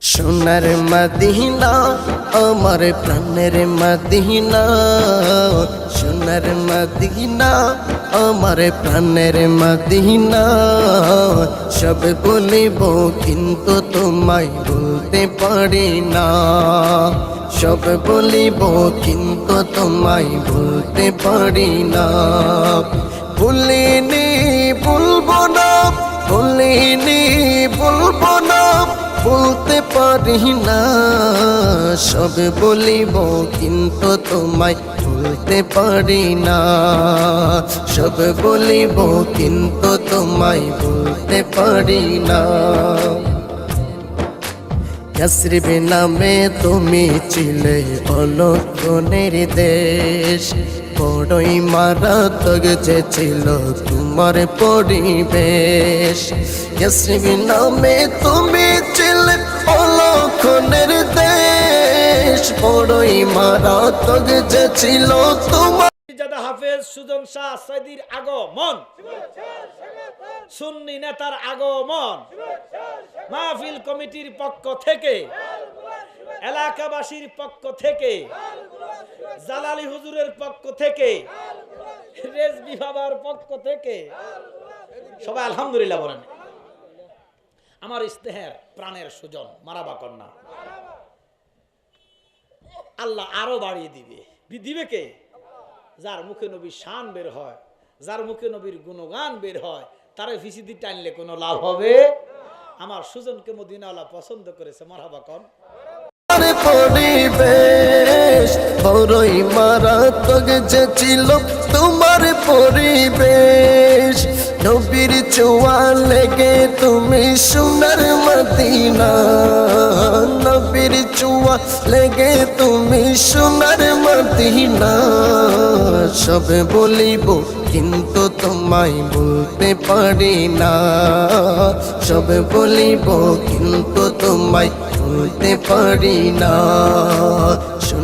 সোনার মদিনা, আমার প্রাণের মদিনা। সোনার মদিনা, আমার প্রাণের মদিনা। সব বলিব, কিন্তু তোমায় বলতে পারি না। সব বলিব, কিন্তু তোমায় বলতে পারি না। ভুলিনি বলব না, ভুলিনি বলব না। বলতে পারি না। সব বলিব, কিন্তু তোমায় বলতে পারি না। সব বলিব, কিন্তু তোমায় বলতে পারি না। ইয়াসরিবে নামে তুমি ছিলে অলক্ষণের দেশ। বড়ই মারাত্মক যে ছিল তোমার পরিবেশ। ইয়াসরিবে নামে তুমি ছিলে অলক্ষণের দেশ। বড়ই যে ছিল তোমার। সৈদির আগমন। সুন্নি নেতার আগমন। মাহফিল কমিটির পক্ষ থেকে, এলাকাবাসীর পক্ষ থেকে, জালালি হুজুরের পক্ষ থেকে, রেজবি বাবার পক্ষ থেকে। সবাই আলহামদুলিল্লাহ বলেন। আমার ইস্তেহার প্রাণের সুজন, মারাবা কন্যা। আল্লাহ আরও বাড়িয়ে দিবে। দিবে কে? যার মুখে নবীর শান বের হয়, যার মুখে নবীর গুণগান বের হয়, তারা ভিসিদি টানলে কোনো লাভ হবে? আমার সুজনকে মদিনাওয়ালা পছন্দ করেছে মারহাবা কন। পরিবেশ বড়ই মারাত্মক যে ছিল তোমার পরিবেশ। নবীর চোয়া লেগে তুমি সোনার মদিনা। নবীর চোয়া লেগে তুমি সোনার মদিনা। সব বলিব, কিন্তু তোমায় বলতে পারি না। সব বলিব, কিন্তু তোমায় বলতে পারি না।